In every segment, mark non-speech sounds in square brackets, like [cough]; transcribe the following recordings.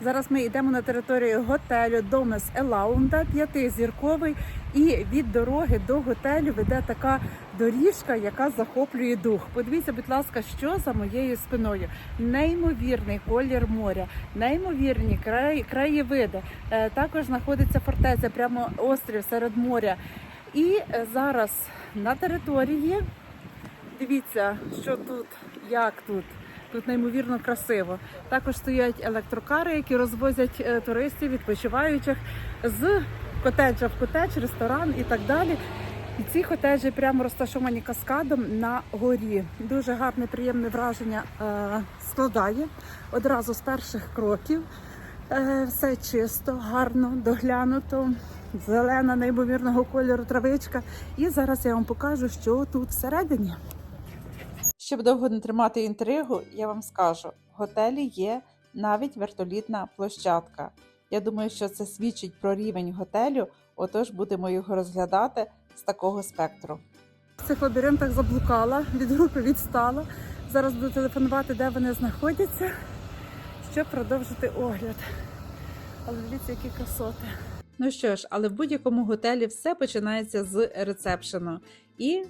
Зараз ми йдемо на територію готелю Домес Елаунда, п'ятизірковий. І від дороги до готелю веде така доріжка, яка захоплює дух. Подивіться, будь ласка, що за моєю спиною. Неймовірний колір моря, неймовірні краї, краєвиди. Е, Також знаходиться фортеця, прямо острів серед моря. І зараз на території дивіться, що тут, як тут. Тут неймовірно красиво. Також стоять електрокари, які розвозять е, туристів, відпочиваючих з котеджа в котедж, ресторан і так далі. І ці котеджі прямо розташовані каскадом на горі. Дуже гарне, приємне враження е, складає одразу з перших кроків. Е, все чисто, гарно, доглянуто, зелена, неймовірного кольору травичка. І зараз я вам покажу, що тут всередині. Щоб довго не тримати інтригу, я вам скажу: в готелі є навіть вертолітна площадка. Я думаю, що це свідчить про рівень готелю, отож будемо його розглядати з такого спектру. В цих лабіринтах заблукала, від групи відстала. Зараз буду телефонувати, де вони знаходяться, щоб продовжити огляд. Але дивіться, які красоти. Ну що ж, але в будь-якому готелі все починається з ресепшену. І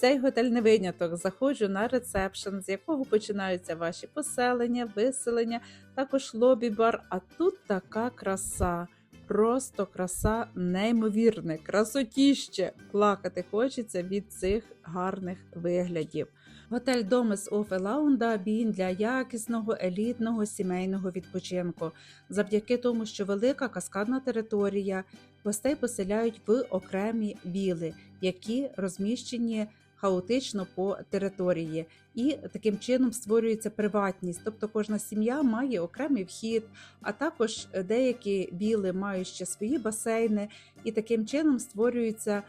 цей готель не виняток. Заходжу на ресепшн, з якого починаються ваші поселення, виселення, також лобі-бар. А тут така краса. Просто краса неймовірне, красотіще. Плакати хочеться від цих гарних виглядів. Готель Домес оф Елаунда він для якісного елітного сімейного відпочинку. Завдяки тому, що велика каскадна територія, гостей поселяють в окремі віли, які розміщені хаотично по території, і таким чином створюється приватність. Тобто кожна сім'я має окремий вхід, а також деякі віли мають ще свої басейни, і таким чином створюється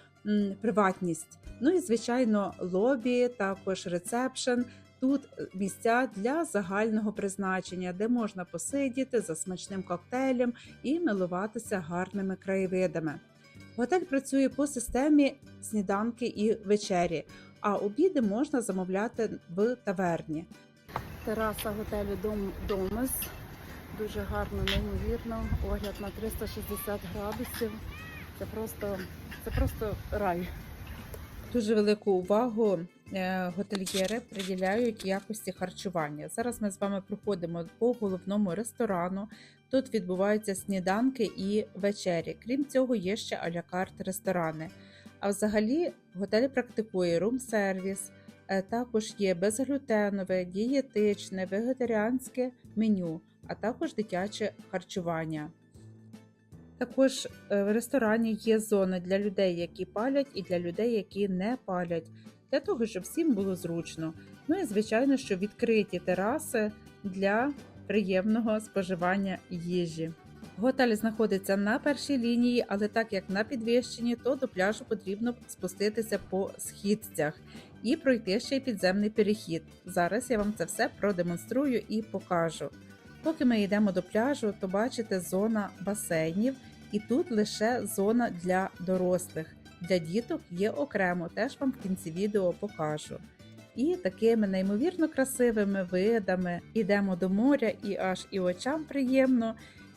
приватність. Ну і звичайно, лобі, також рецепшн. Тут місця для загального призначення, де можна посидіти за смачним коктейлем і милуватися гарними краєвидами. Готель працює по системі сніданки і вечері, а обіди можна замовляти в таверні. Тераса готелю Дом Домес. Дуже гарно, неймовірно. Огляд на 360 градусів. Це просто, це просто рай. Дуже велику увагу готельєри приділяють якості харчування. Зараз ми з вами проходимо по головному ресторану. Тут відбуваються сніданки і вечері. Крім цього, є ще аля-карт ресторани. А взагалі готель практикує рум-сервіс, е, також є безглютенове, дієтичне, вегетаріанське меню, а також дитяче харчування. Також е, в ресторані є зони для людей, які палять, і для людей, які не палять, для того, щоб всім було зручно. Ну і звичайно, що відкриті тераси для приємного споживання їжі. Готель знаходиться на першій лінії, але так як на підвищенні, то до пляжу потрібно спуститися по східцях і пройти ще й підземний перехід. Зараз я вам це все продемонструю і покажу. Поки ми йдемо до пляжу, то бачите зона басейнів, і тут лише зона для дорослих. Для діток є окремо, теж вам в кінці відео покажу. І такими неймовірно красивими видами йдемо до моря, і аж і очам приємно,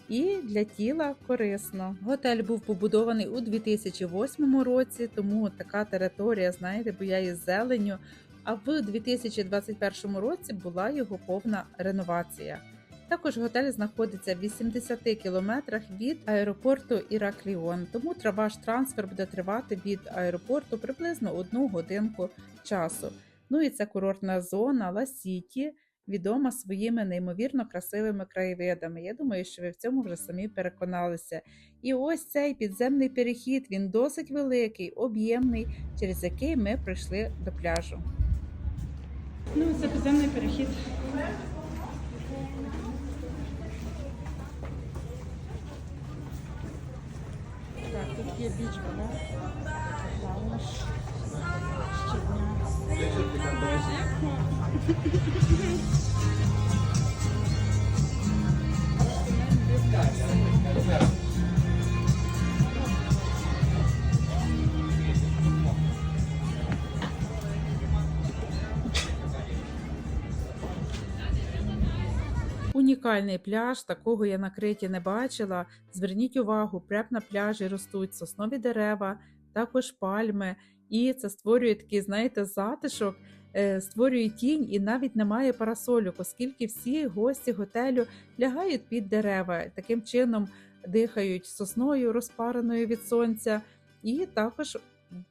і для тіла корисно. Готель був побудований у 2008 році, тому така територія, знаєте, бояє зеленю. А в 2021 році була його повна реновація. Також готель знаходиться в 80 кілометрах від аеропорту Іракліон, тому ваш трансфер буде тривати від аеропорту приблизно одну годинку часу. Ну і це курортна зона Ла Сіті, відома своїми неймовірно красивими краєвидами. Я думаю, що ви в цьому вже самі переконалися. І ось цей підземний перехід він досить великий, об'ємний, через який ми прийшли до пляжу. Ну, це підземний перехід. Так, тут є біч, да? Унікальний пляж, такого я на Криті не бачила. Зверніть увагу, прямо на пляжі ростуть соснові дерева, також пальми, і це створює такий, знаєте, затишок, е, створює тінь і навіть немає парасольок, оскільки всі гості готелю лягають під дерева, таким чином дихають сосною, розпареною від сонця, і також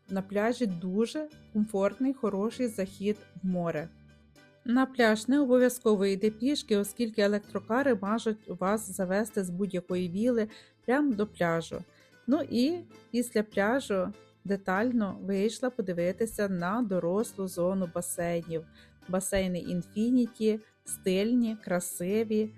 на пляжі дуже комфортний, хороший захід в море. На пляж не обов'язково йти пішки, оскільки електрокари можуть вас завести з будь-якої віли прямо до пляжу. Ну і після пляжу детально вийшла подивитися на дорослу зону басейнів. Басейни Infinity, стильні, красиві,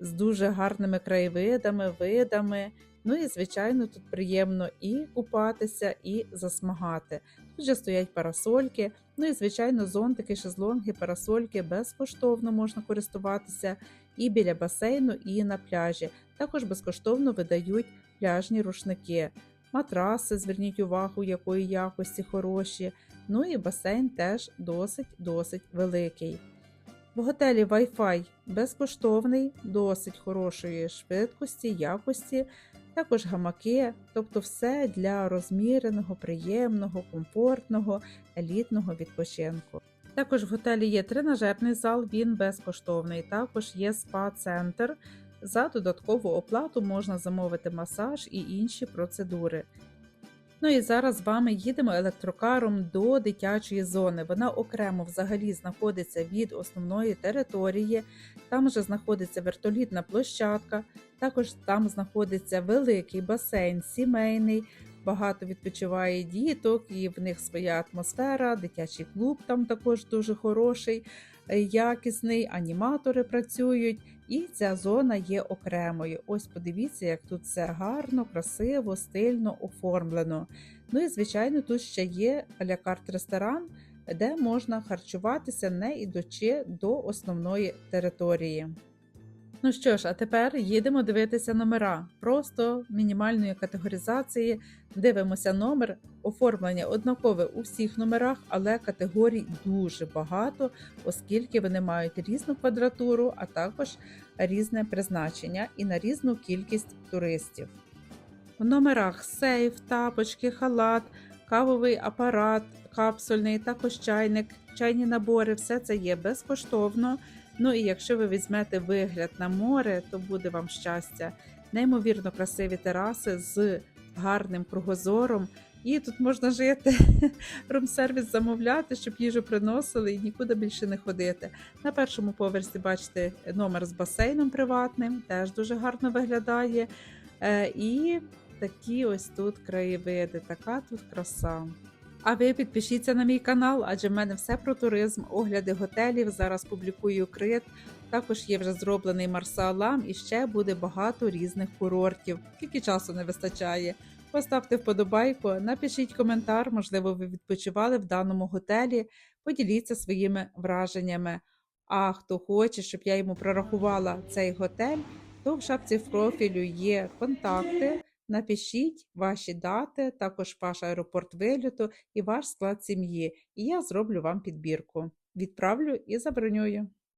з дуже гарними краєвидами, видами. Ну і, звичайно, тут приємно і купатися, і засмагати. Тут же стоять парасольки, ну і, звичайно, зонтики, шезлонги, парасольки безкоштовно можна користуватися і біля басейну, і на пляжі. Також безкоштовно видають пляжні рушники. Матраси, зверніть увагу, якої якості хороші. Ну і басейн теж досить-досить великий. В готелі Wi-Fi безкоштовний, досить хорошої швидкості, якості, також гамаки, тобто все для розміреного, приємного, комфортного, елітного відпочинку. Також в готелі є тренажерний зал, він безкоштовний. Також є спа-центр. За додаткову оплату можна замовити масаж і інші процедури. Ну і зараз з вами їдемо електрокаром до дитячої зони. Вона окремо взагалі знаходиться від основної території. Там вже знаходиться вертолітна площадка, також там знаходиться великий басейн, сімейний. Багато відпочиває діток, і в них своя атмосфера, дитячий клуб там також дуже хороший, якісний, аніматори працюють, і ця зона є окремою. Ось подивіться, як тут все гарно, красиво, стильно оформлено. Ну і, звичайно, тут ще є лякарт-ресторан, де можна харчуватися, не ідучи до основної території. Ну що ж, а тепер їдемо дивитися номера. Просто мінімальної категоризації. Дивимося номер, оформлення однакове у всіх номерах, але категорій дуже багато, оскільки вони мають різну квадратуру, а також різне призначення і на різну кількість туристів. В номерах сейф, тапочки, халат, кавовий апарат, капсульний, також чайник, чайні набори все це є безкоштовно. Ну і якщо ви візьмете вигляд на море, то буде вам щастя. Неймовірно красиві тераси з гарним кругозором. І тут можна жити, [laughs] рум-сервіс замовляти, щоб їжу приносили і нікуди більше не ходити. На першому поверсі бачите номер з басейном приватним, теж дуже гарно виглядає. Е, І такі ось тут краєвиди, така тут краса. А ви підпишіться на мій канал, адже в мене все про туризм, огляди готелів. Зараз публікую крит. Також є вже зроблений Марсалам і ще буде багато різних курортів. Скільки часу не вистачає. Поставте вподобайку, напишіть коментар, можливо, ви відпочивали в даному готелі. Поділіться своїми враженнями. А хто хоче, щоб я йому прорахувала цей готель, то в шапці в профілю є контакти. Напишіть ваші дати, також ваш аеропорт виліту і ваш склад сім'ї, і я зроблю вам підбірку. Відправлю і забронюю.